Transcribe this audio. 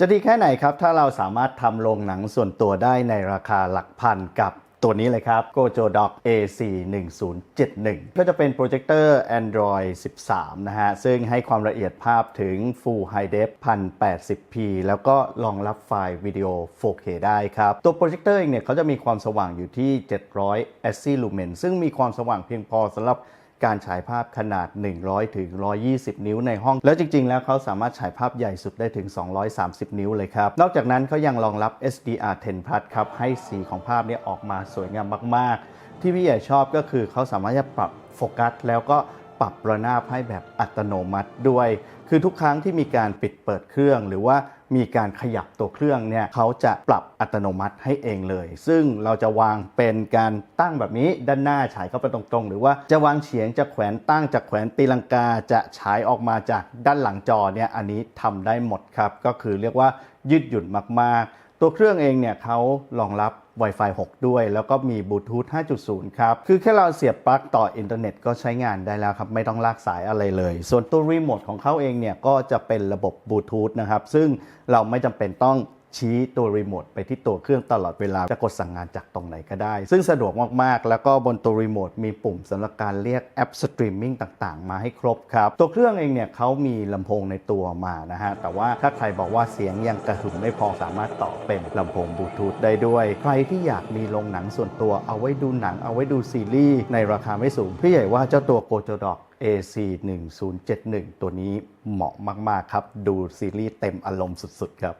จะดีแค่ไหนครับถ้าเราสามารถทำโรงหนังส่วนตัวได้ในราคาหลักพันกับตัวนี้เลยครับ Gojo Doc AC 1 0 7 1 ก็จะเป็นโปรเจคเตอร์ Android 13 นะฮะ ซึ่งให้ความละเอียดภาพถึง Full High Def 1080p แล้วก็รองรับไฟล์วิดีโอ 4K ได้ครับ ตัวโปรเจคเตอร์เองเนี่ยเขาจะมีความสว่างอยู่ที่ 700 ASCII lumen ซึ่งมีความสว่างเพียงพอสำหรับ การฉายภาพขนาด 100 ถึง 120 นิ้วในห้อง แล้วจริง ๆ แล้วเขาสามารถฉายภาพใหญ่สุดได้ถึง 230 นิ้วเลยครับ นอกจากนั้นเขายังรองรับ SDR10 Plus ครับ ให้สีของภาพเนี้ออกมาสวยงามมาก ๆ ที่พี่ใหญ่ชอบก็คือเขาสามารถจะปรับโฟกัสแล้วก็ปรับระนาบให้แบบอัตโนมัติด้วย คือทุกครั้งที่มีการปิดเปิดเครื่อง หรือว่า มีการขยับตัวเครื่องเนี่ยเขาจะปรับอัตโนมัติให้เองเลย ซึ่งเราจะวางเป็นการตั้งแบบนี้ด้านหน้าฉายเข้าไปตรงๆ หรือว่าจะวางเฉียงจะแขวนตั้งจะแขวนตีลังกาจะฉายออกมาจากด้านหลังจอเนี่ยอันนี้ทำได้หมดครับ ก็คือเรียกว่ายืดหยุ่นมากๆ ตัวเครื่องเองเนี่ยเขารองรับ Wi-Fi 6 ด้วย แล้วก็มีบลูทูธ5.0 ครับ คือแค่เราเสียบปลั๊กต่ออินเทอร์เน็ตก็ใช้งานได้แล้วครับ ไม่ต้องลากสายอะไรเลย ส่วนตัวรีโมทของเขาเองเนี่ยก็จะเป็นระบบบลูทูธนะครับ ซึ่งเราไม่จำเป็นต้อง ชี้ตัวรีโมทไปที่ตัวเครื่องตลอดเวลา จะกดสั่งงานจากตรงไหนก็ได้ ซึ่งสะดวกมาก ๆ แล้วก็บนตัวรีโมทมีปุ่มสำหรับการเรียกแอปสตรีมมิ่งต่าง ๆ มาให้ครบครับ ตัวเครื่องเองเนี่ยเขามีลำโพงในตัวมานะฮะ แต่ว่าถ้าใครบอกว่าเสียงยังกระหึ่มไม่พอสามารถต่อเป็นลำโพงบลูทูธได้ด้วย ใครที่อยากมีโรงหนังส่วนตัวเอาไว้ดูหนังเอาไว้ดูซีรีส์ในราคาไม่สูงพี่ใหญ่ว่าเจ้าตัว Gojo Dock AC 1 0 7 1ตัวนี้เหมาะมาก ๆ ครับ ดูซีรีส์เต็มอารมณ์สุด ๆ ครับ